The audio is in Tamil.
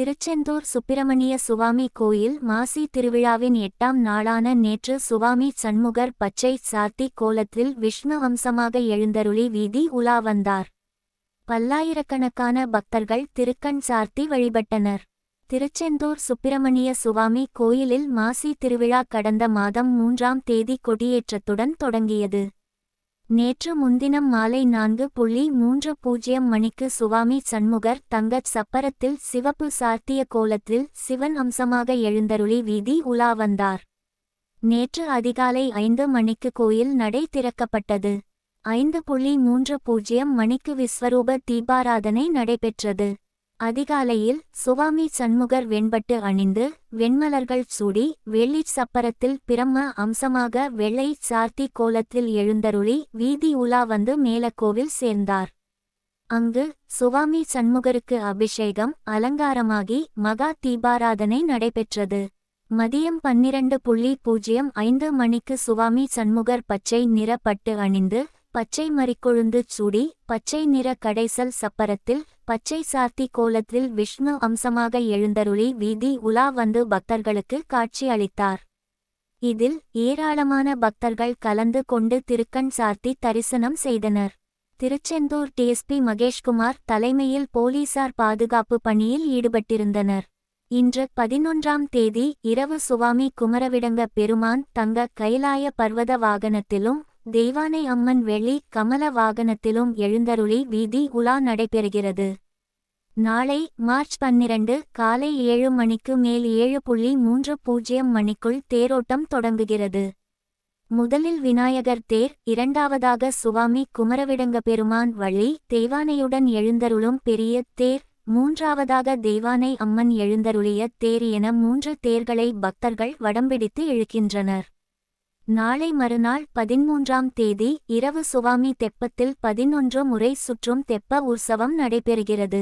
திருச்செந்தூர் சுப்பிரமணிய சுவாமி கோயில் மாசி திருவிழாவின் எட்டாம் நாளான நேற்று சுவாமி சண்முகர் பச்சை சாத்தி கோலத்தில் விஷ்ணு வம்சமாக எழுந்தருளி வீதி உலா வந்தார். பல்லாயிரக்கணக்கான பக்தர்கள் திருக்கண் சார்த்தி வழிபட்டனர். திருச்செந்தூர் சுப்பிரமணிய சுவாமி கோயிலில் மாசி திருவிழா கடந்த மாதம் மூன்றாம் தேதி கொடியேற்றத்துடன் தொடங்கியது. நேற்று முன்தினம் மாலை நான்கு புள்ளி மூன்று பூஜ்ஜியம் மணிக்கு சுவாமி சண்முகர் தங்கச் சப்பரத்தில் சிவப்பு சார்த்திய கோலத்தில் சிவன் அம்சமாக எழுந்தருளி வீதி உலா வந்தார். நேற்று அதிகாலை ஐந்து மணிக்கு கோயில் நடை திறக்கப்பட்டது. ஐந்து புள்ளி மூன்று பூஜ்ஜியம் மணிக்கு விஸ்வரூப தீபாராதனை நடைபெற்றது. அதிகாலையில் சுவாமி சண்முகர் வெண்பட்டு அணிந்து வெண்மலர்கள் சூடி வெள்ளிச் சப்பரத்தில் பிரம்ம அம்சமாக வெள்ளை சார்த்தி கோலத்தில் எழுந்தருளி வீதி உலா வந்து மேலக்கோவில் சேர்ந்தார். அங்கு சுவாமி சண்முகருக்கு அபிஷேகம் அலங்காரமாகி மகா தீபாராதனை நடைபெற்றது. மதியம் பன்னிரண்டு புள்ளி பூஜ்ஜியம் ஐந்து மணிக்கு சுவாமி சண்முகர் பச்சை நிறப்பட்டு அணிந்து பச்சை மறிக்கொழுந்து சூடி பச்சை நிற கடைசல் சப்பரத்தில் பச்சை சார்த்தி கோலத்தில் விஷ்ணு அம்சமாக எழுந்தருளி வீதி உலா வந்து பக்தர்களுக்கு காட்சி அளித்தார். இதில் ஏராளமான பக்தர்கள் கலந்து கொண்டு திருக்கண் சார்த்தி தரிசனம் செய்தனர். திருச்செந்தூர் டிஎஸ்பி மகேஷ்குமார் தலைமையில் போலீசார் பாதுகாப்பு பணியில் ஈடுபட்டிருந்தனர். இன்று பதினொன்றாம் தேதி இரவு சுவாமி குமரவிடங்க பெருமான் தங்க கைலாய பர்வத வாகனத்திலும் தெய்வானை அம்மன் வெள்ளி கமல வாகனத்திலும் எழுந்தருளி வீதி உலா நடைபெறுகிறது. நாளை மார்ச் பன்னிரண்டு காலை ஏழு மணிக்கு மேல் ஏழு புள்ளி மூன்று பூஜ்ஜியம் மணிக்குள் தேரோட்டம் தொடங்குகிறது. முதலில் விநாயகர் தேர் இரண்டாவதாக சுவாமி குமரவிடங்க பெருமான் வள்ளி தெய்வானையுடன் எழுந்தருளும் பெரிய தேர் மூன்றாவதாக தெய்வானை அம்மன் எழுந்தருளிய தேர் என மூன்று தேர்களை பக்தர்கள் வடம்பிடித்து இழுக்கின்றனர். நாளை மறுநாள் பதிமூன்றாம் தேதி இரவு சுவாமி தெப்பத்தில் பதினொன்று முறை சுற்றும் தெப்ப உற்சவம் நடைபெறுகிறது.